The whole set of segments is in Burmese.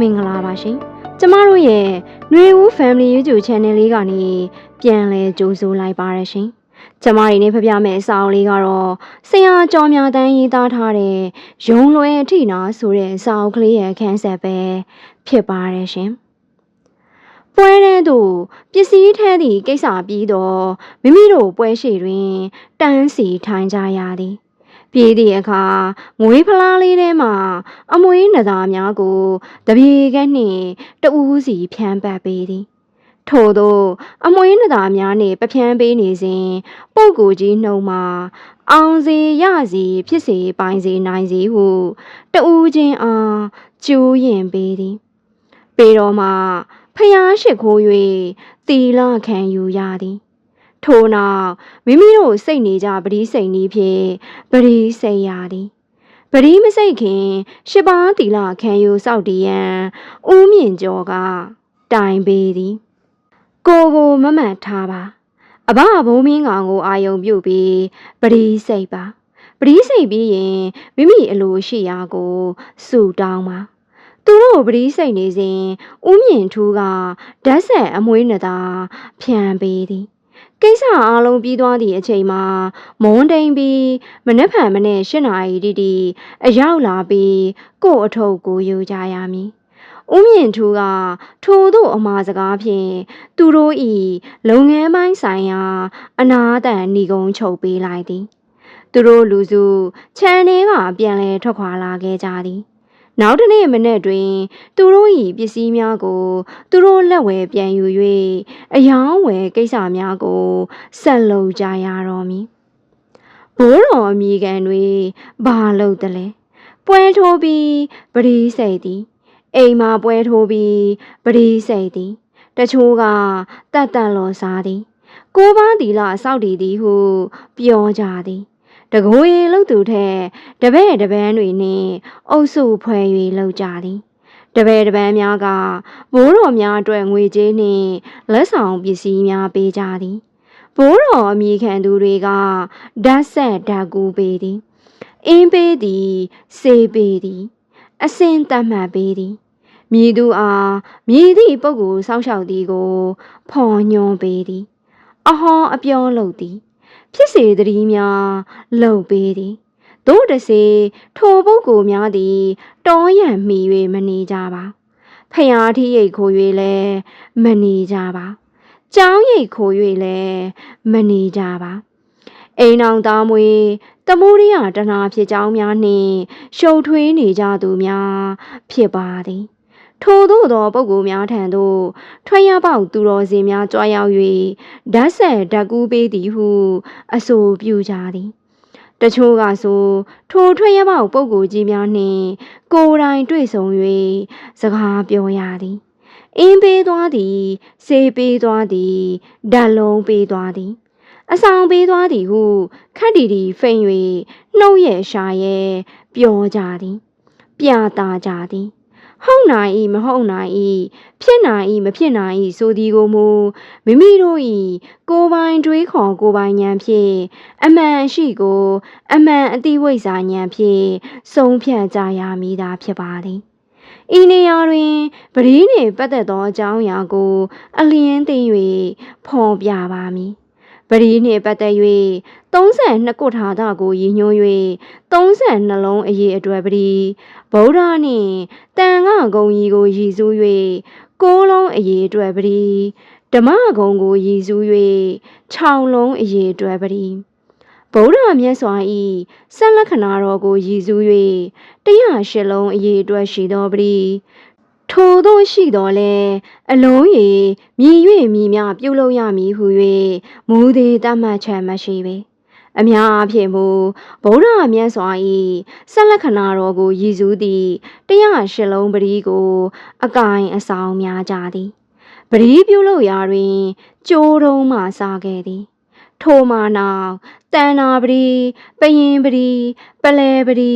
မင်္ဂလာပါရှင်ကျမတို့ရဲ့ຫນွေဦး Family YouTube Channel လေးကနေပြန်လဲကြိုဆိုလိုက်ပါရရှင်ကျမတွေနဲ့ဖပြမဲ့အစာအုပ်လေးကတော့ဆရာကျော်မြတန်းရေးသားထားတဲ့ရုံလွယ်အထိနာဆိုတဲ့စာအုပ်ကလေးရဲ့ခန်းဆက်ပဲဖြစ်ပါရရှင်ပွဲတဲ့သူပစ္စည်းထဲသည့်ကိစ္စပြီးတော့မိမိတို့ပွဲရှိတွင်တန်းစီထိုင်ကြရသည် ပြည်သည့်အခါငွေဖလားလေးထဲမှာအမွေးနသားများကိုတပြေကဲ့နှင့်တဦးစီဖြန်းပတ်ပေးသည်ထို့သောအမွေးနသားများနှင့်ပဖြန်းပေးနေစဉ်ပုပ်ကိုကြီးနှုံမှာအောင်စီရစီဖြစ်စေပိုင်စီနိုင်စီဟုတဦးချင်းအားကျူးရင်ပေးသည်ပေတော်မှာဖျားရှိခိုး၍တီလခံယူရသည် ထို့နောက်မိမိတို့စိတ်နေကြပတိစိတ်နည်းဖြင့်ပတိစိတ်ရသည်ပတိမစိတ်ခင်ရှစ်ပါးတီလာခံယူစောက်တည်ရန်ဦးမြင့်ကျော်ကတိုင်ပေးသည်ကိုကိုမမတ်ထားပါအဘဘုံမင်းကောင်ကိုအာယုံပြုတ်ပြီးပတိစိတ်ပါပတိစိတ်ပြီးရင်မိမိအလိုရှိရာကိုစုတောင်းပါသူတို့ပတိစိတ်နေစဉ်ဦးမြင့်ထူးကဓာတ်ဆက်အမွှေးနသာဖြန်ပေးသည် ကိစ္စအားလုံးပြီးသွားသည့်အချိန်မှာမွန်းတိန်ပြီးမနှက်ဖန်မနဲ့၈နာရီတိတိအရောက်လာပြီးကို့အထုပ်ကိုယူကြရမည်။ဦးမြင့်ထူးကထိုသို့အမှားစကားဖြင့်သူတို့ဤလုပ်ငန်းပိုင်းဆိုင်ရာ အနာတန်ဏီကုံချုပ်ပေးလိုက်သည်။သူတို့လူစုခြံထဲကပြန်လဲထွက်ခွာလာခဲ့ကြသည်။ နောက်တစ်နေ့မနေ့တွင် သူတို့၏ပစ္စည်းများကို သူတို့လက်ဝယ်ပြန်ယူ၍အယောင်းဝယ်ကိစ္စများကိုဆက်လုပ်ကြရတော့မည်ဘိုးတော်အမိကန်တွေဘာလုပ်တယ်လဲပွဲထိုးပြီးပရိစိတ်သည်အိမ်မှာပွဲထိုးပြီးပရိစိတ်သည်တချို့ကတတ်တတ်လော်စားသည်ကိုပါတီလာစောက်တည်သည်ဟု ပြောကြသည် တကိုယ်ရေလှုပ်သူထက်တပည့်တပန်းတွေနှင့်အုပ်စုဖွဲ့၍လှုပ်ကြသည်တပည့်တပန်းများကဘိုးတော်များအတွက်ငွေကြေးနှင့်လက်ဆောင်ပစ္စည်းများပေးကြသည်ဘိုးတော်အမိခံသူတွေကဓာတ်ဆက်ဓာတ်ကူပေးသည်အင်းပေးသည်စေးပေးသည်အစင်တတ်မှတ်ပေးသည်မြည်သူအားမြည်သည့်ပုဂ္ဂိုလ်စောင့်ရှောက်သည်ကို ဖော်ညွှန်းပေးသည် အဟောအပြောလုပ်သည် ဖြစ်စေတည်းများလှုပ်ပေးသည်တို့တစေထိုပုဂ္ဂိုလ်များသည်တောရန်မိ၍မနေကြပါဖျားထီးရိတ်ခို၍လည်းမနေကြပါကြောင်းရိတ်ခို၍လည်းမနေကြပါအိမ်အောင်သားမွေတမိုးရိယတနာဖြစ်ကြောင်းများနှင့်ရှုပ်ထွေးနေကြသူများဖြစ်ပါသည် ထို့သောသောပုဂ္ဂိုလ်များထံသို့ထွက်ရပေါက်သူတော်စင်များကြွားရောက်၍ဓာတ်ဆက်ဓာတ်ကူးပေးသည်ဟုအဆိုပြုကြသည်တချို့ကဆိုထိုထွက်ရပေါက်ပုဂ္ဂိုလ်ကြီးများနှင့်ကိုယ်တိုင်တွေ့ဆုံ၍စကားပြောရသည်အင်းပေးသွားသည်စေးပေးသွားသည်ဓာတ်လုံးပေးသွားသည်အဆောင်ပေးသွားသည်ဟုခက်တီတီဖိန်၍နှုတ်ရဲ့ရှာရဲ့ပြောကြသည် ပြတာကြသည် ဟုတ်နိုင်၏မဟုတ်နိုင်၏ဖြစ်နိုင်၏မဖြစ်နိုင်၏ဆိုသည်ကိုမူမိမိတို့၏ကိုယ်ပိုင်တွေးခေါ်ကိုယ်ပိုင်ဉာဏ်ဖြင့်အမှန်ရှိကို အမှန်အတိဝိဇ္ဇာဉာဏ်ဖြင့်ဆုံးဖြတ်ကြရမည်သာဖြစ်ပါသည်ဤနေရာတွင်ပရိနှင့်ပတ်သက်သောအကြောင်းအရာကို အလျင်းသိ၍ဖော်ပြပါမည် ပရိနှင့်ပတ်သက်၍32ခုထာတာကိုရည်ညွှန်း၍32လုံးအရေးအတွက်ပရိဗုဒ္ဓနှင့်တန်ခဂုံကြီးကိုရည်စူး၍ကိုးလုံးအရေးအတွက်ပရိဓမ္မဂုံကိုရည်စူး၍6လုံးအရေးအတွက်ပရိဗုဒ္ဓမြတ်စွာဤဆက်လက္ခဏာတော်ကိုရည်စူး၍108လုံးအရေးအတွက်ရှိသောပရိ ထိုသို့ရှိတော်လဲအလုံးရည်မြည်၍မြည်မြပြုတ်လို့ရမည်ဟု၍မူသည်တတ်မှတ်ချက်မရှိပေအများအားဖြင့်မူဗုဒ္ဓမြတ်စွာ၏ဆက်လက္ခဏာတော်ကိုရည်စူးသည့်108လုံးပရိကို အကင်အဆောင်များကြသည်ပရိပြုတ်လို့ရာတွင်ကြိုးတုံးမှစားခဲ့သည် ထိုမာနောက်တန်နာပတိပရင်ပတိပလဲပတိ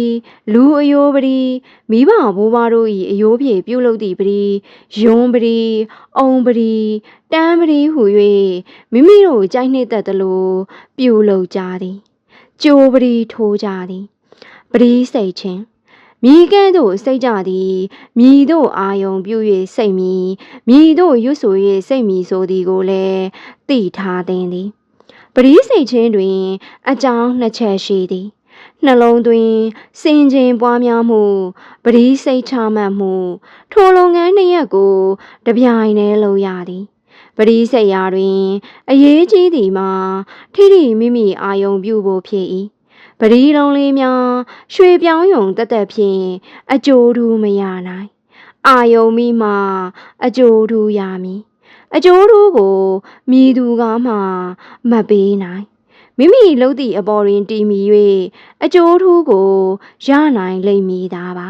လူအယိုးပတိမိဘဘိုးဘွားတို့၏အယိုးဖြင့်ပြုတ်လုသည့်ပတိယွန်းပတိအုံပတိတန်းပတိဟု၍မိမိတို့ကြိုက်နှစ်သက်သလိုပြုတ်လုကြသည်ကြိုးပတိထိုးကြသည်ပတိစိတ်ချင်းမိကဲ့သို့စိတ်ကြသည်မိတို့အာယုံပြု၍စိတ်မီမိတို့ရွတ်ဆို၍စိတ်မီဆိုသည်ကိုလည်းသိထားသင်သည် ပရိစိတ်ချင်းတွင် အကြောင်းနှစ်ချက်ရှိသည်နှလုံးသွင်းစင်ကြင်ပွားများမှုပရိစိတ်ချမှတ်မှု ထိုလုပ်ငန်းနှစ်ရပ်ကိုတပြိုင်တည်းလုပ်ရသည်ပရိစိတ်ရာတွင် အရေးကြီးသည်မှာထိထိမိမိအာယုံပြုဖို့ဖြစ်၏ပရိလုံးလေးများရွှေပြောင်းယုံတက်တက်ဖြင့်အကျိုးထူးမရနိုင်အာယုံမိမှာအကျိုးထူးရမည် အကျိုးထူးကိုမိသူကမှမပေးနိုင်မိမိလှုပ်သည့်အပေါ်တွင်တည်မီ၍အကျိုးထူးကိုရနိုင်လိမ့်မည်သာပါ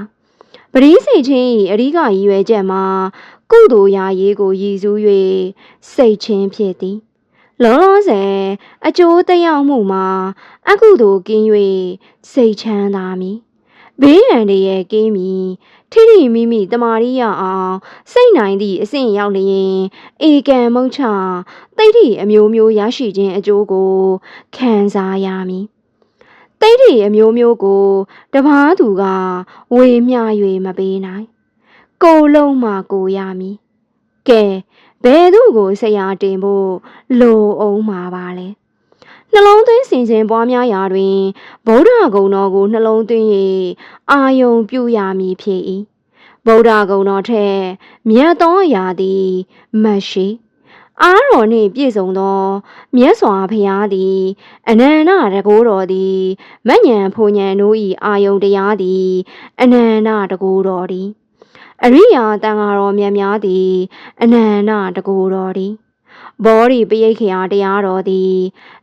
ပရိစိတ်ချင်း၏အရိကရည်ရွယ်ချက်မှာကုသိုလ်ရာရေးကိုရည်စူး၍စိတ်ချင်းဖြစ်သည်လောလောဆယ်အကျိုးသက်ရောက်မှုမှာအကုသိုလ်ကင်း၍စိတ်ချမ်းသာမည်ဘေးရန်တွေရဲ့ကင်းမီ ထိထိမိမိတမာရိယအောင်စိတ်နိုင်သည့်အဆင့်ရောက်လျင်ဧကံမုံချတိဋ္ဌိအမျိုးမျိုးရရှိခြင်းအကျိုးကိုခံစားရမည်တိဋ္ဌိအမျိုးမျိုးကိုတပားသူကဝေမျှ၍မပေးနိုင် ကိုယ်လုံးမှကိုရမည်ကဲဘယ်သူကိုဆရာတင်ဖို့လိုအောင်မှာပါလဲ နှလုံးသွင်းစင်စဉ်ပွားများရာတွင်ဗုဒ္ဓဂုံတော်ကိုနှလုံးသွင်း၍အာယုံပြုရမည်ဖြစ်၏ဗုဒ္ဓဂုံတော်ထက်မြတ်သောအရာသည်မတ်ရှိအားတော်နှင့်ပြည့်စုံသောမြတ်စွာဘုရားသည် အနန္တတကိုးတော်သည်မညံဖူညံတို့၏အာယုံတရားသည် အနန္တတကိုးတော်သည်အရိယာတန်ဃာတော်မြတ်များသည် အနန္တတကိုးတော်သည် ဘောဓိပရိတ်ခရာတရားတော်သည်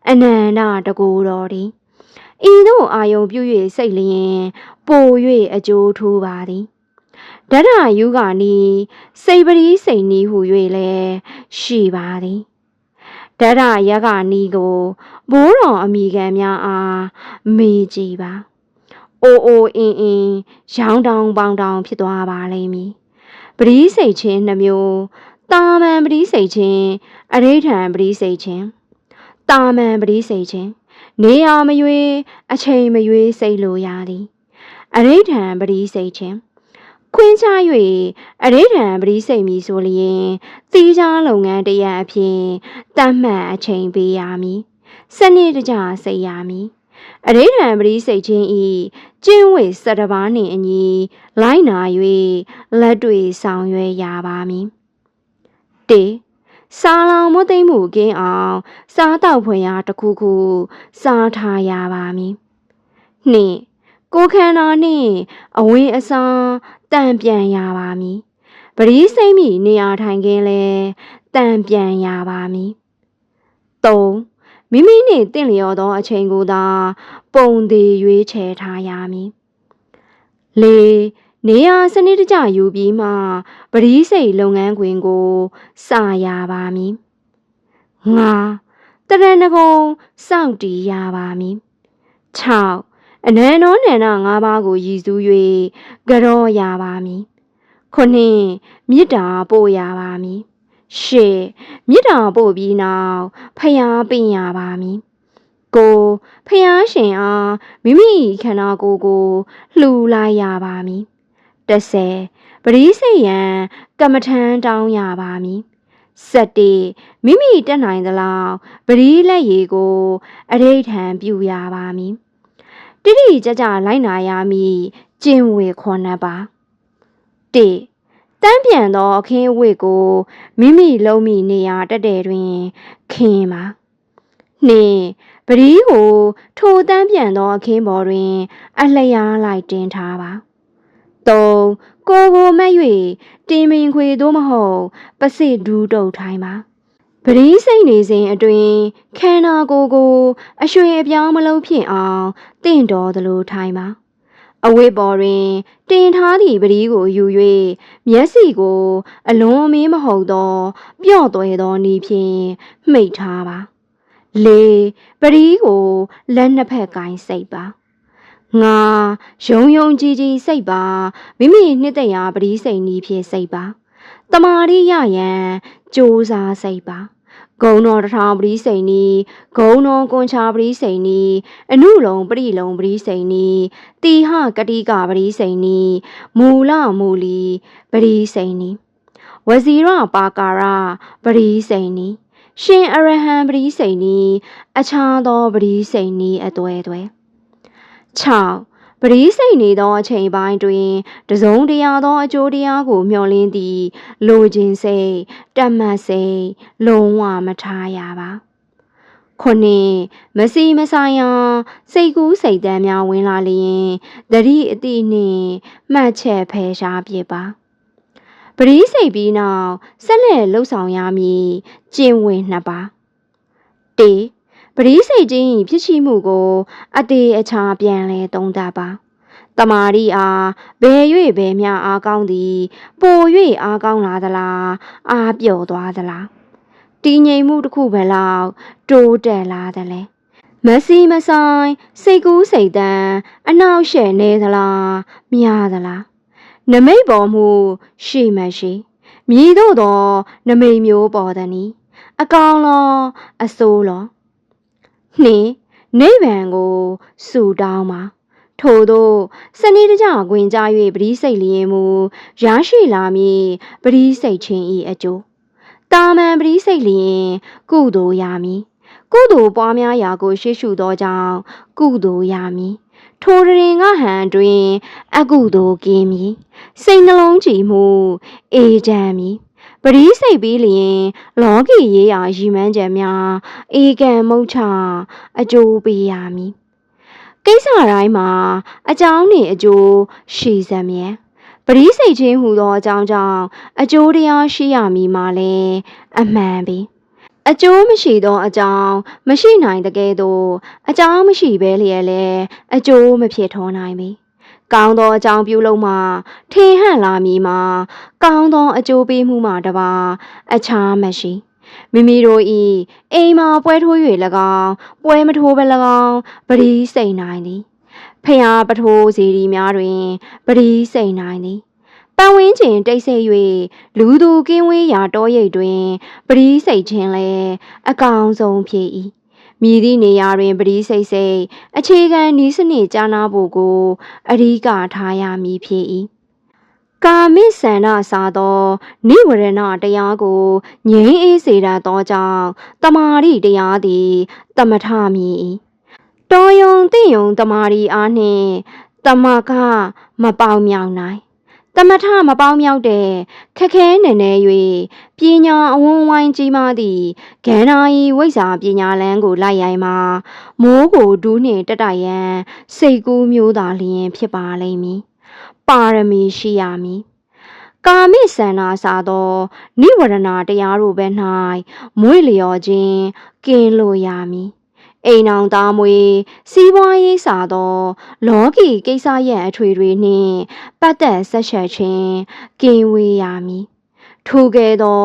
အနန္တတကူတော်သည်ဤသို့အာယုံပြု၍စိတ်လျင်ပို၍အကျိုးထူးပါသည်ဓရယုဂာနီစိတ်ပရိစိတ်နီဟု၍လည်းရှိပါသည်ဓရယဂာနီကိုဘိုးတော်အမိခံများအားမေးကြည့်ပါအိုအိုအင်းအင်းရောင်းတောင်ပေါင်တောင်ဖြစ်သွားပါလိမ့်မည်ပရိစိတ်ချင်းနှမျိုး တာမန်ပရိစိတ်ချင်းအရိဋ္ဌံပရိစိတ်ချင်းတာမန်ပရိစိတ်ချင်းနေရာမရွေးအချိန်မရွေးစိတ်လိုရသည်အရိဋ္ဌံပရိစိတ်ချင်းခွင်းချ၍အရိဋ္ဌံပရိစိတ်မီဆိုလျင်သီးခြားလုပ်ငန်းတရအဖြစ်တတ်မှတ်အချိန်ပေးရမည်စနစ်တကျစိတ်ရမည်အရိဋ္ဌံပရိစိတ်ချင်းဤကျင့်ဝတ်စတဘာနှင့်အညီလိုက်နာ၍လက်တွေ့ဆောင်ရွက်ရပါမည် တေစားလောင်မသိမ့်မှုကင်းအောင် စားတောက်ဖွယ်ရာတစ်ခုခုစားထားရပါမည်နှင့်ကိုခန္ဓာနှင့်အဝင်းအစားတန်ပြန်ရပါမည်ပရိစိတ်မိနေရာထိုင်ခင်းလဲတန်ပြန်ရပါမည်၃မိမိနှင့်တင့်လျော်သောအချိန်ကိုသာ ပုံသေးရွေးချယ်ထားရမည်၄ နေရာစနစ်တကျယူပြီးမှပရိစိတ်လုပ်ငန်းခွင်ကိုစရပါမည်ငါတရဏဂုံစောင့်တည်ရပါမည်6အနန္တောနန္ဒ၅ပါးကိုရည်စူး၍ကြောရပါမည်ခုနှစ်မေတ္တာပို့ရပါမည်ရှစ်မေတ္တာပို့ပြီးနောက်ဖျားပင်ရပါမည်ကိုဖျားရှင်အားမိမိခန္ဓာကိုယ်ကိုလှူလိုက်ရပါမည် 30ပရိစိတ်ယံကမ္မထံတောင်းရပါမည်7မိမိတက်နိုင်သလောက်ပရိလက်ရည်ကိုအရိဋ္ဌံပြုရပါမည်တိတိကြကြလိုက်နာရမည်ကျင့်ဝေခေါ်နှပ်ပါ1တန်းပြန်သောအခင်းအဝတ်ကိုမိမိလုံးမိနေရာတက်တဲ့တွင်ခင်းပါ2ပရိကိုထိုတန်းပြန်သောအခင်းပေါ်တွင် အလျားလိုက်တင်ထားပါ 3ကိုကိုမက်၍တင်မင်ခွေသို့မဟုတ်ပစစ်ဒူးတုတ်ထိုင်းပါပရိစိတ်နေစဉ်အတွင်ခန္ဓာကိုယ်ကိုအရွှေအပြောင်းမလုံးဖြစ်အောင်တင့်တော်သလိုထိုင်းပါအဝိပေါ်တွင်တင်ထားသည့်ပရိကိုယူ၍မျက်စိကို အလွန်အမင်းမဟုတ်သောပျော့သွဲသောနီးဖြင့်မှိတ်ထားပါလေပရိကိုလက်နှစ်ဖက်ကင်စိတ်ပါ ငါယုံယုံကြည်ကြည်စိတ်ပါမိမိနှစ်သက်ရာပရိစိတ်နီးဖြစ်စိတ်ပါတမာရိရယံစ조사စိတ်ပါဂုံတော်တထောင်ပရိစိန်နီဂုံတော်ကွန်ချာပရိစိန်နီအနုလုံးပရိလုံးပရိစိန်နီတီဟကတိကပရိစိန်နီမူလမူလီပရိစိန်နီဝဇီရပါကာရပရိစိန်နီရှင်အရဟံပရိစိန်နီအခြားသောပရိစိန်နီအသွဲသွဲ 6ပရိစိတ်နေသောအချိန်ပိုင်းတွင်တစုံတရာသောအကျိုးတရားကို မျှော်လင့်သည်လိုခြင်းစိတ်တတ်မှတ်စိတ်လုံးဝမထားရပါခုနှစ်မစီမဆိုင်ရန်စိတ်ကူးစိတ်တမ်းများဝင်လာလျင်တတိအတိနှင့်မှတ်ချက်ဖယ်ရှားပြပါပရိစိတ်ပြီးနောက်ဆက်လက်လှုပ်ဆောင်ရမည်ကျင့်ဝင်နှစ်ပါတေ ပရိစိတ်ချင်းဖြစ်ရှိမှုကို အတေအချာပြန်လဲသုံးသပ်ပါတမာရီအားဘယ်၍ဘယ်မျှအားကောင်းသည်ပို၍အားကောင်းလာသလားအားပျော်သွားသလားတည်ငြိမ်မှုတစ်ခုပဲလောက်တိုးတက်လာသလဲမစီမဆိုင်စိတ်ကူးစိတ်တမ်းအနောက်ရှယ်နေသလားများသလားနမိတ်ပေါ်မှုရှိမရှိမြည်တို့သောနမိတ်မျိုးပေါ်သည်နီအကောင်လောအဆိုးလော နှင်းနိဗ္ဗာန်ကိုဆူတောင်းပါထို့သောစနေတကြခွင်ကြ၍ပရိစိတ်လျင်မူရရှိလာမည်ပရိစိတ်ချင်းဤအကျိုးတာမန်ပရိစိတ်လျင်ကုသိုလ်ရမည်ကုသိုလ်ပွားများရာကိုရှေ့ရှုသောကြောင့်ကုသိုလ်ရမည်ထိုတရင်ကဟန်တွင် အကုသိုလ်ကင်းမည်စိတ်နှလုံးကြည်မှုအေးချမ်းမည် ပရိစိတ်ပြီးလျင် လောကီရေးရာရည်မှန်းချက်များအေကံမုတ်ချအကျိုးပေးရမည်ကိစ္စတိုင်းမှာအကြောင်းနှင့်အကျိုးရှိစမြဲပရိစိတ်ချင်းဟူသောအကြောင်းကြောင့်အကျိုးတရားရှိရမည်မှာလဲအမှန်ပဲအကျိုးမရှိသောအကြောင်းမရှိနိုင်တကယ်တော့အကြောင်းမရှိဘဲလျက်လဲအကျိုးမဖြစ်ထွန်းနိုင်ပေ ကောင်းသောအကြောင်းပြုလုပ်မှထင်ဟန့်လာမည်မှာကောင်းသောအကျိုးပေးမှုမှတပါအခြားမရှိမိမိတို့ဤအိမ်မှာပွဲထိုး၍၎င်းပွဲမထိုးပဲ၎င်းပရိစိတ်နိုင်သည်ဖျားပထိုးစီရီများတွင်ပရိစိတ်နိုင်သည်ပတ်ဝန်းကျင်တိတ်ဆိတ်၍လူသူကင်းဝေးရာတောရိပ်တွင်ပရိစိတ်ခြင်းလဲအကောင်ဆုံးဖြစ်၏ မြည်သည့်နေရာတွင်ပရိစိတ်စိတ်အခြေခံဤစနစ်ကြားနာဖို့ကိုအရိကထားရမည်ဖြစ်၏ကာမိဆန္ဒစာသောနိဝရဏတရားကိုငြိမ်းအေးစေတတ်သောကြောင့်တမာရိတရားသည်တမထမည်၏တော်ယုံတင့်ယုံတမာရီအားနှင့်တမကမပေါမြောင်နိုင် တမထမပေါမြောက်တဲ့ခက်ခဲနေနေ၍ပညာအဝန်းဝိုင်းကြီးမားသည့်ဂန္ဓာဤဝိဇ္ဇာပညာလန်းကိုလိုက်ရိုင်းမှာမိုးကိုဒူးနှင့်တက်တိုင်ရန်စိတ်ကူးမျိုးသာလျင်ဖြစ်ပါလိမ့်မည်ပါရမီရှိရမည်ကာမိဆန္နာစာသောနိဝရဏတရားတို့ပဲ၌မွေ့လျော်ခြင်းကင်းလို့ရမည် အိမ်အောင်သားမွေစီးပွားရေးစာသောလောကီကိစ္စရပ်အထွေတွေနှင့်ပတ်သက်ဆက်ဆက်ခြင်းကင်းဝေးရမည်ထိုကဲ့သော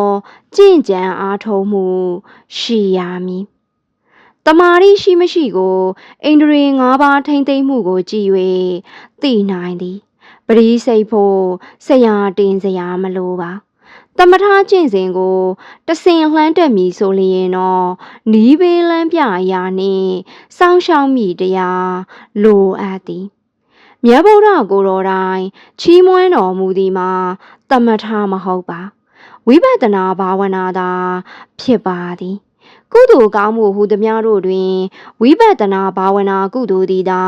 ကြင့်ကြံအားထုတ်မှုရှိရမည်တမာရီရှိမရှိကိုအိန္ဒြေ၅ပါးထိမ့်သိမ့်မှုကိုကြည်၍သိနိုင်သည်ပရိစိတ်ဖို့ဆရာတင်စရာမလိုပါ တမထာကျင့်စဉ်ကိုတဆင်လှမ်းတက်မီဆိုလျင်တော့နီးဘေးလန်းပြရာနှင့်စောင်းရှောင်းမိတရားလိုအပ်သည်မြတ်ဗုဒ္ဓကိုတော်တိုင်ချီးမွမ်းတော်မူသည်မှာတမထာမဟုတ်ပါဝိပဿနာဘာဝနာသာဖြစ်ပါသည်ကုသိုလ်ကောင်းမှုဟူသည်များတို့တွင်ဝိပဿနာဘာဝနာကုသိုလ်သည်သာ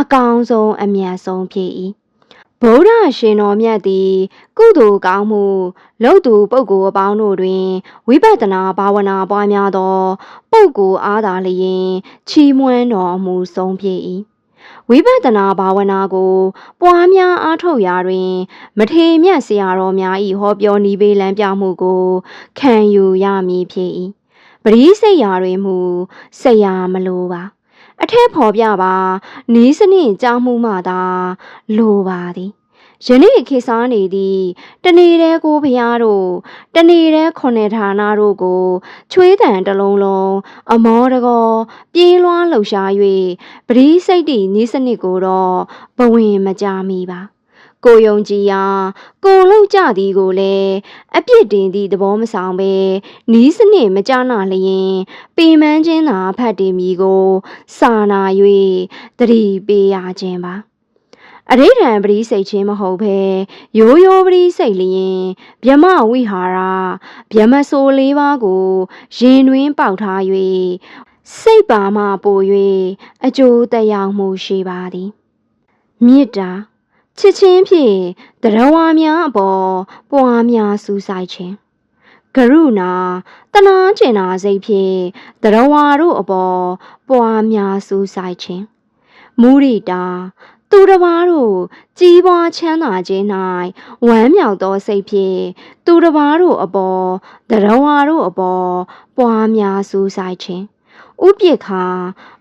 အကောင်းဆုံးအမြတ်ဆုံးဖြစ်၏ ဗုဒ္ဓရှင်တော်မြတ်သည်ကုသိုလ်ကောင်းမှုလုပ်သူပုဂ္ဂိုလ်အပေါင်းတို့တွင်ဝိပဿနာဘာဝနာပွားများသောပုဂ္ဂိုလ်အားသာလျင် ချီးမွမ်းတော်မူဆုံးဖြစ်၏ဝိပဿနာဘာဝနာကို ပွားများအားထုတ်ရာတွင် မထေမြတ်ဆရာတော်များ၏ဟောပြောနည်းပေးလမ်းပြမှုကို ခံယူရမည်ဖြစ်၏ပရိစိတ်ရာတွင်မူဆရာမလိုပါ အထက်ဖော်ပြပါနီးစနစ်ကြောင်းမှုမှသာလိုပါသည်ယနေ့ခေစားနေသည့်တနေ့တည်းကိုဖျားတို့တနေ့တည်းခုနှစ်ဌာနတို့ကိုချွေးတံတလုံးလုံးအမောတကောပြေးလွှားလှုပ်ရှား၍ပရိစိတ်တီနီးစနစ်ကိုတော့ဘဝင်မကြမီပါ ကိုယုံကြည်ရာကိုလောက်ကြသည်ကိုလည်းအပြစ်တင်သည့်သဘောမဆောင်ပဲနီးစနစ်မကြနာလျင်ပေမန်းချင်းသာဖတ်တင်မိကိုစာနာ၍တတိပေးရခြင်းပါအရိဋံပရိစိတ်ချင်းမဟုတ်ဘဲရိုးရိုးပရိစိတ်လျင်ဗျမဝိဟာရဗျမဆိုလေးပါးကိုရင်တွင်ပေါက်ထား၍စိတ်ပါမှပို၍အကျိုးတရားမှုရှိပါသည်မေတ္တာ ချစ်ချင်းဖြင့်တရဝါများအပေါ်ပွားများစူးစိုက်ခြင်းကရုဏာတနာကျင်နာစိတ်ဖြင့်တရဝါတို့အပေါ်ပွားများစူးစိုက်ခြင်းမုရိတာသူတစ်ပါးတို့ကြီးပွားချမ်းသာခြင်း၌ဝမ်းမြောက်သောစိတ်ဖြင့်သူတစ်ပါးတို့အပေါ်တရဝါတို့အပေါ်ပွားများစူးစိုက်ခြင်း ဥပိ္ပခာ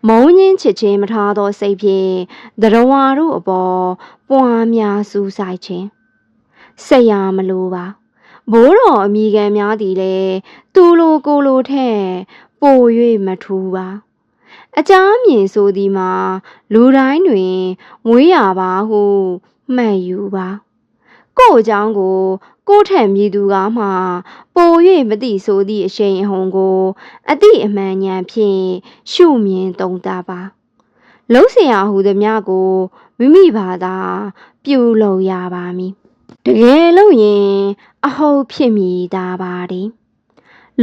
မုံညင်းချစ်ခြင်းမထားသောစိတ်ဖြင့်တရဝါတို့အပေါ်ပွားများစူးစိုက်ခြင်းဆက်ရမလိုပါဘိုးတော်အမိခံများသည်လည်းသူလိုကိုလိုထက်ပို၍မထူပါအကြမ်းမြင်ဆိုသည်မှာလူတိုင်းတွင်မွေးရပါဟုမှတ်ယူပါ ကို့အကြောင်းကိုကို့ထံမြည်သူကမှပို၍မသိဆိုသည့်အရှိန်အဟုန်ကိုအတိအမှန်ဉာဏ်ဖြင့်ရှုမြင်သုံးသပ်ပါလုံးစင်ရဟုသည်များကိုမိမိဘာသာပြုလုပ်ရပါမည်တကယ်လို့ရင် အဟုတ်ဖြစ်မိတာပါတည်း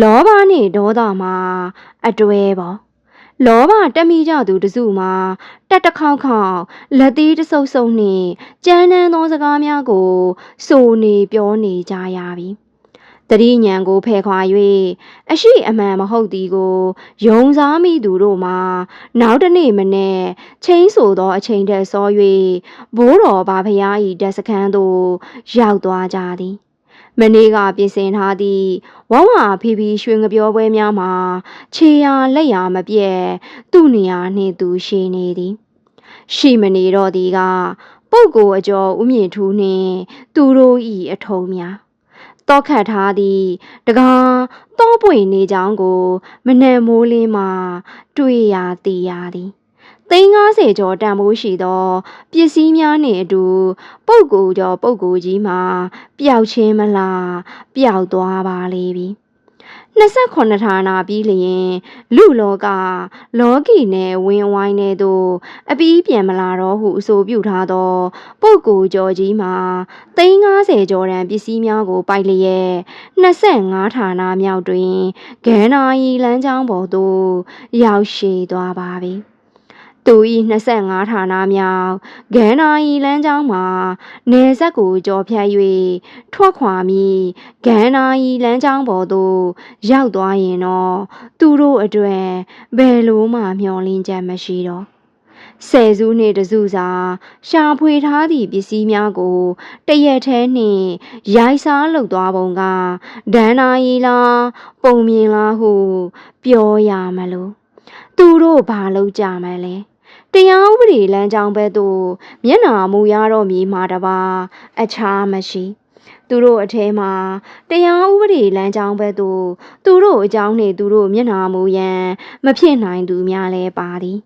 လောဘနှင့်ဒေါသမှာအတွေ့ပေါ့ လောဘတက်မိကြသူတစုမှာတက်တစ်ခေါက်ခေါက်လက်သေးတဆုပ်ဆုပ်နှင့်ကြမ်းတမ်းသောစကားများကိုဆိုနေပြောနေကြရပြီတတိညာကိုဖယ်ခွာ၍အရှိအမှန်မဟုတ်သည်ကိုယုံစားမိသူတို့မှာနောက်တစ်နေ့မနေ့ချင်းဆိုသောအချိန်တည်းစော၍ဘိုးတော်ဘာဖရာ၏တက်စခန်းသို့ရောက်သွားကြသည် မနေ့ကပြင်ဆင်ထားသည့်ဝဝဖီဖီရွှေငပြောပွဲများမှာခြေရာလက်ရာမပြည့်သူ့နေရာနှင့်သူရှိနေသည်ရှိမနေတော့သည်ကပုပ်ကိုအကျော်ဥမြင့်ထူးနှင့်သူတို့၏အထုံးများတောခတ်ထားသည့်တကားတောပွင့်နေကြောင်းကို မနှံမိုးလင်းမှ တွေ့ရသိရသည် သိန်း90ကျော်တန်ဖိုးရှိသောပစ္စည်းများနှင့်အတူပုပ်ကိုကျော်ပုပ်ကိုကြီးမှာပျောက်ချင်းမလားပျောက်သွားပါလေပြီ28ဌာနပြီးလျင်လူလောကလောကီနယ်ဝင်းဝိုင်းနယ်သို့အပီးပြန်မလာတော့ဟုအဆိုပြုထားသောပုပ်ကိုကျော်ကြီးမှာ350ကျော်တန်ပစ္စည်းများကိုပိုက်လျက်25ဌာနမြောက်တွင်ဂန္နာယီလမ်းကြောင်းပေါ်သို့ရောက်ရှိသွားပါပြီ။ သူ၏25ဌာနမြောက်ဂန္နာဤလမ်းကြောင်းမှာနေဆက်ကိုကြော်ဖြတ်၍ထွက်ခွာမိဂန္နာဤလမ်းကြောင်းပေါ်သို့ရောက်သွားရင်တော့သူတို့အတွက်ဘယ်လိုမှမျှော်လင့်ချက်မရှိတော့ဆယ်စုနှစ်တစုစာရှာဖွေထားသည့်ပစ္စည်းများကိုတရက်ထဲနှင့်ရိုက်စားလုပ်သွားပုံကဒန္နာရီလားပုံမြင်လားဟု ပြောရမလို့သူတို့ဘာလုပ်ကြမလဲ တရားဥပဒေလမ်းကြောင်းဘက်သို့မျက်နာမူရတော့မည်မှာတပါအခြားမရှိသူတို့အထဲမှာတရားဥပဒေလမ်းကြောင်းဘက်သို့သူတို့အကြောင်းနေသူတို့မျက်နာမူရန်မဖြစ်နိုင်သူများလည်းပါသည်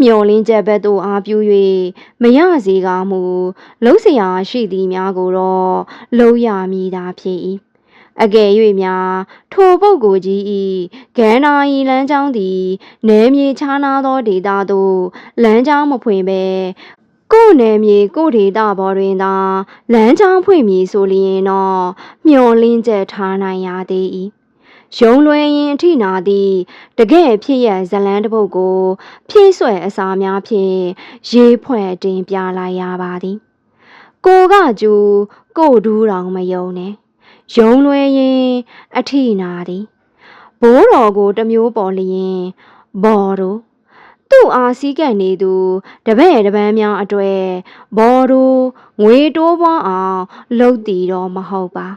မျောလင်းချက်ဘက်သို့အားပြု၍မရစေကမူလုံးစရာရှိသည်များကိုတော့လုံးရမည်သာဖြစ်၏ အကယ်၍များထိုပုဂ္ဂိုလ်ကြီး၏ဂန္နာဤလမ်းကြောင်းသည်နယ်မြေခြားနားသောဒေသသို့လမ်းကြောင်းမဖွင့်ဘဲကိုယ်နယ်မြေကိုယ်ဒေသဘောတွင်သာလမ်းကြောင်းဖွင့်မည်ဆိုလျင်တော့မျောလင်းချက်ထားနိုင်ရသေး၏ရုံလွယ်ရင်အထိနာသည့်တကယ်ဖြစ်ရဇလန်းတစ်ပုဒ်ကို ဖြည့်ဆွဲအစာများဖြင့်ရေးဖွဲ့တင်ပြလိုက်ရပါသည်ကိုကကျူကိုဒူးတောင်မယုံနဲ့ ယုံလွယ်ရင်အထိနာသည်ဘိုးတော်ကိုတမျိုးပေါ်လျင်ဘော်တို့သူ့အားစည်းကပ်နေသူတပည့်တပန်းများအတွေ့ဘော်တို့ငွေတိုးပွားအောင်လှုပ်တည်တော့မဟုတ်ပါ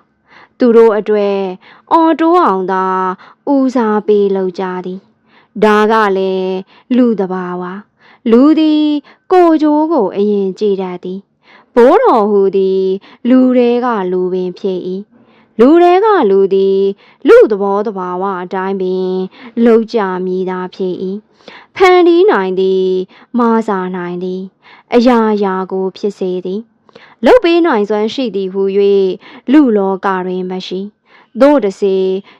သူတို့အတွေ့အော်တိုးအောင်သာဦးစားပေးလုပ်ကြသည်ဒါကလည်းလူတဘာဝလူသည် ကိုကြိုးကိုအရင်ကြည်တတ်သည်ဘိုးတော်ဟူသည် လူတွေကလူပင်ဖြစ်၏ လူတွေကလူသည်လူသဘောတဘာဝအတိုင်းပင်လှုပ်ကြမိသာဖြစ်၏ဖန်တီးနိုင်သည် မာစာနိုင်သည် အရာရာကိုဖြစ်စေသည်လုတ်ပေးနိုင်စွမ်းရှိသည်ဟု၍လူလောကတွင်မရှိသို့တစေ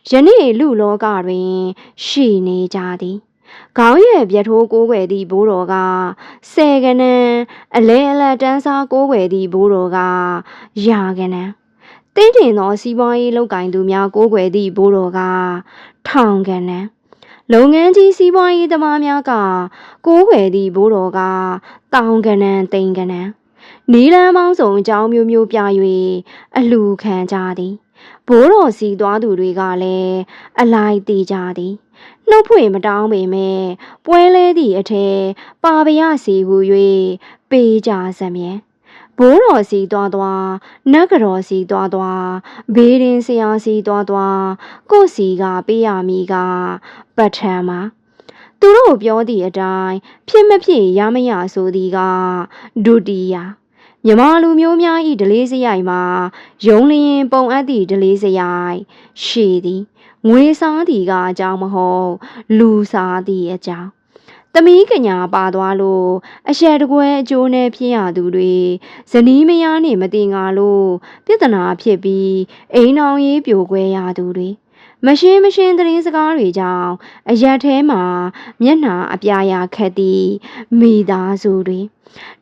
ယနေ့လူလောကတွင် ရှိနေကြသည်ခေါင်းရဲ့ပြထိုးကိုးကွယ်သည့်ဘိုးတော်ကဆယ်ကနန်းအလဲအလတ်တန်းစားကိုးကွယ်သည့်ဘိုးတော်ကရာကနန်း တင်းတင်သောစီးပွားရေးလုပ်ကင်သူများကိုးကွယ်သည့်ဘိုးတော်ကထောင်ကနန်းလုပ်ငန်းကြီးစီးပွားရေးသမားများကကိုးကွယ်သည့်ဘိုးတော်ကတောင်ကနန်းတိန်ကနန်းနီလန်းပေါင်းစုံအကြောင်းမျိုးမျိုးပြ၍အလှခံကြသည်ဘိုးတော်စီသွားသူတွေကလည်းအလိုက်တည်ကြသည်နှုတ်ဖွေမတောင်းပေမဲ့ပွဲလဲသည့်အထက်ပါပရစီဟူ၍ပေးကြစမြဲ ဘိုးတော်စီသွားသွားနတ်ကတော်စီသွားသွားဘေးရင်ဆရာစီသွားသွားကို့စီကပေးရမည်ကပဋ္ဌာန်းမှာသူတို့ပြောသည့်အတိုင်းဖြစ်မဖြစ်ရမရဆိုသည်ကဒုတိယမြမလူမျိုးများဤဒလေးစရိုက်မှာယုံလျင်ပုံအပ်သည့်ဒလေးစရိုက်ရှိသည်ငွေစားသည်ကအကြောင်းမဟုတ်လူစားသည်အကြောင်း သမီးကညာပါသွားလို့အရှက်တကွဲအကျိုးနဲ့ဖြစ်ရသူတွေဇနီးမယားနဲ့မတင်ငါလို့ပြဿနာဖြစ်ပြီးအိမ်အောင်ရေးပြိုကွဲရသူတွေမရှင်းမရှင်းသတင်းစကားတွေကြောင့်အရက်ထဲမှာမျက်နှာအပြာရာခက်သည့်မိသားစုတွေ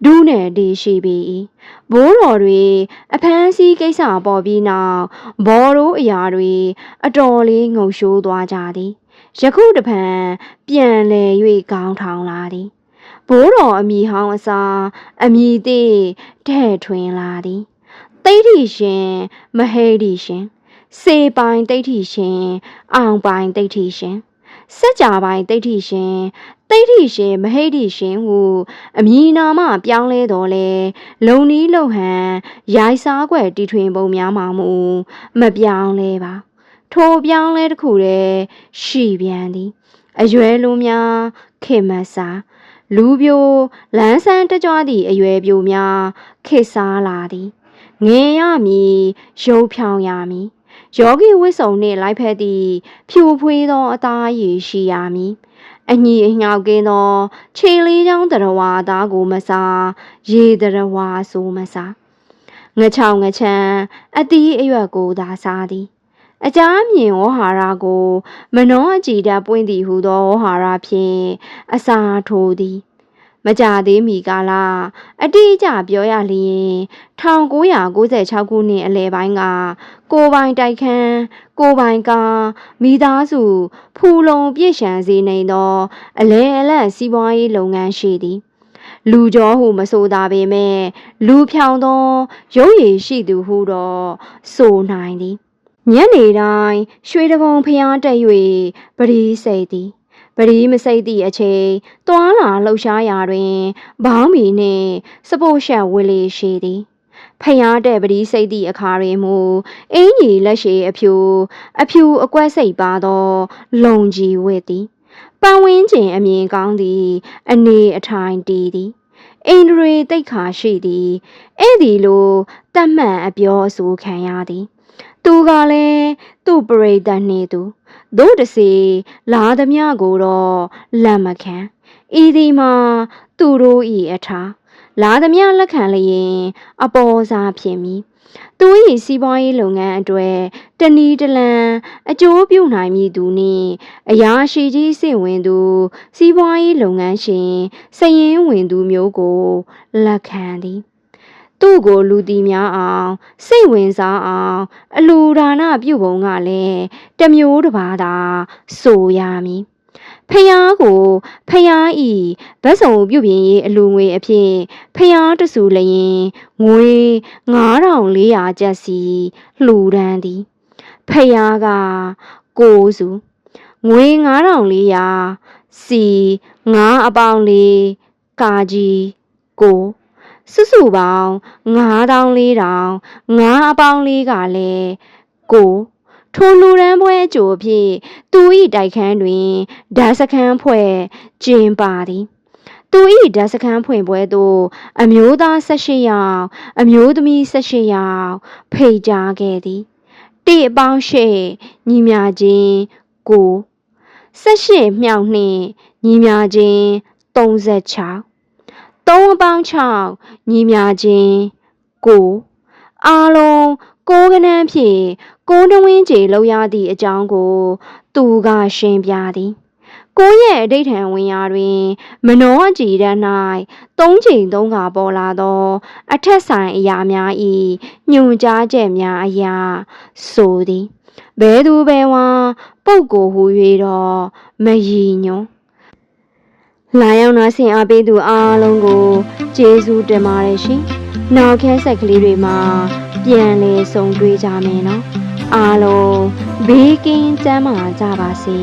ဒူးနဲ့ဒီရှိပြီဘိုးတော်တွေအဖမ်းဆီးကိစ္စပေါ်ပြီးနောက်ဘော်ရိုးအရာတွေအတော်လေးငုံရှိုးသွားကြသည် ယခုတဖန်ပြန်လဲ၍ကောင်းထောင်လာသည်ဘိုးတော်အမိဟောင်းအစာအမိသေးတဲ့ထွင်လာသည်တိဋ္ဌိရှင်မဟေတိရှင်စေပိုင်တိဋ္ဌိရှင်အောင်ပိုင်တိဋ္ဌိရှင်စัจ जा ပိုင်တိဋ္ဌိရှင်တိဋ္ဌိရှင်မဟိတိရှင်ဟုအမည်နာမပြောင်းလဲတော်လဲလုံနီးလုံဟန်ရိုက်စားွက်တီထွင်ပုံများမှာမူမပြောင်းလဲပါ ထိုပြောင်းလဲတစ်ခုတည်းရှိပြန်သည်အရွယ်လုံးများခေမဆာလူပြိုလန်းဆန်းတကြွသည့်အရွယ်ပြိုများခေစားလာသည်ငင်ရမည်ရုပ်ဖြောင်းရမည်ယောဂီဝိဆုံနှင့်လိုက်ဖက်သည့်ဖြူဖွေးသောအသားရည်ရှိရမည်အညီအညောက်ကင်းသောခြေလေးချောင်းတရဝါသားကိုမစားရေတရဝါဆိုမစားငချောင်ငချမ်းအတီးအရွက်ကိုသာစားသည် အကြမ်းမြင်ဝဟာရကို မနောအကြည်ဓာပွင့်သည်ဟုသောဝဟာရဖြင့်အစာထိုးသည်မကြသေးမီကာလအတိအကျပြောရလျင်1996ခုနှစ်အလယ်ပိုင်းကကိုပိုင်တိုက်ခန်းကိုပိုင်ကားမိသားစု ဖူလုံပြည့်ရှံစေနေသော အလဲအလတ်စီးပွားရေးလုပ်ငန်းရှိသည် လူကြောဟုမဆိုသာပေမဲ့လူဖြောင်သောရုပ်ရည်ရှိသူဟုတော့ဆိုနိုင်သည် ညနေတိုင်းရွှေတကုံဖျားတက်၍ပရိစိတ်သည်ပရိမစိတ်သည့်အချိန်တွာလာလှုပ်ရှားရာတွင်ဘောင်းမီနှင့်စပို့ရှက်ဝစ်လေးရှိသည်ဖျားတဲ့ပရိစိတ်သည့်အခါတွင်မူအင်းကြီးလက်ရှိအဖြူအဖြူအကွက်စိတ်ပါသော လုံကြီးဝစ်သည်ပန်းဝင်းကျင်အမြင်ကောင်းသည် အနေအထိုင်တည်သည်အိန္ဒြေတိတ်ခါရှိသည်အဲ့ဒီလိုတတ်မှန်အပြောအဆိုခံရသည် သူကလည်းသူ့ပရိသတ်နှင့်သူသို့တစေလာသမျှကိုတော့လက်မခံဤဒီမှာသူတို့ဤအထားလာသမျှလက်ခံလျင် အပေါ်စားဖြစ်မည်သူ၏စီးပွားရေးလုပ်ငန်းအတွေ့တဏီတလန်အကျိုးပြုနိုင်မည်သူနှင့်အရာရှိကြီးစိတ်ဝင်သူ စီးပွားရေးလုပ်ငန်းရှင်စရင်ဝင်သူမျိုးကိုလက်ခံသည် သူ့ကိုလူတီများအောင် စိတ်ဝင်စားအောင် အလူဒါနပြုပုံကလည်းတမျိုးတစ်ပါးသာဆိုရမည်ဖျားကိုဖျားဤဗတ်စုံပြုပြင်ရေးအလူငွေအဖြစ်ဖျားတဆူလျင်ငွေ9400ကျပ်စီလှူဒန်းသည်ဖျားကကိုစုငွေ9400စီ9အပေါင်းလေးကာကြီးကို စုစုပေါင်း9400 9အပေါင်းလေးကလည်းကိုထိုလူရန်ပွဲကြိုဖြင့်သူ၏တိုက်ခန်းတွင်ဓာစခန်းဖွဲ့ကျင်းပါသည်သူ၏ဓာစခန်းဖွင့်ပွဲသို့အမျိုးသား18ယောက်အမျိုးသမီး18ယောက်ဖိတ်ကြားခဲ့သည်တိအပေါင်းရှိညီမြချင်းကို18မြောက်နှင့်ညီမြချင်း36 သုံးအပေါင်း6ညီမြချင်းကိုအားလုံးကိုးကနန်းဖြင့်ကိုးတဝင်းကြေလောက်ရသည့်အကြောင်းကို သူကရှင်းပြသည်ကိုရဲ့အဋိဌံဝင်ရာတွင် မနောအကြည်တန်း၌သုံးချိန်သုံးခါပေါ်လာသော အထက်ဆိုင်အရာများ၏ညွှန်ကြားချက်များအရာဆိုသည်ဘဲသူဘဲဝါပုပ်ကိုဟူ၍တော့မရည်ညွှန်း လာရောက်နာဆင်အားပေးသူအားလုံးကိုကျေးဇူးတင်ပါတယ်ရှင်နောက်ခန်းဆက်ကလေးတွေမှာပြန်လည်ဆုံတွေ့ကြမယ်နော်အားလုံးဘေးကင်းကျန်းမာကြပါစေ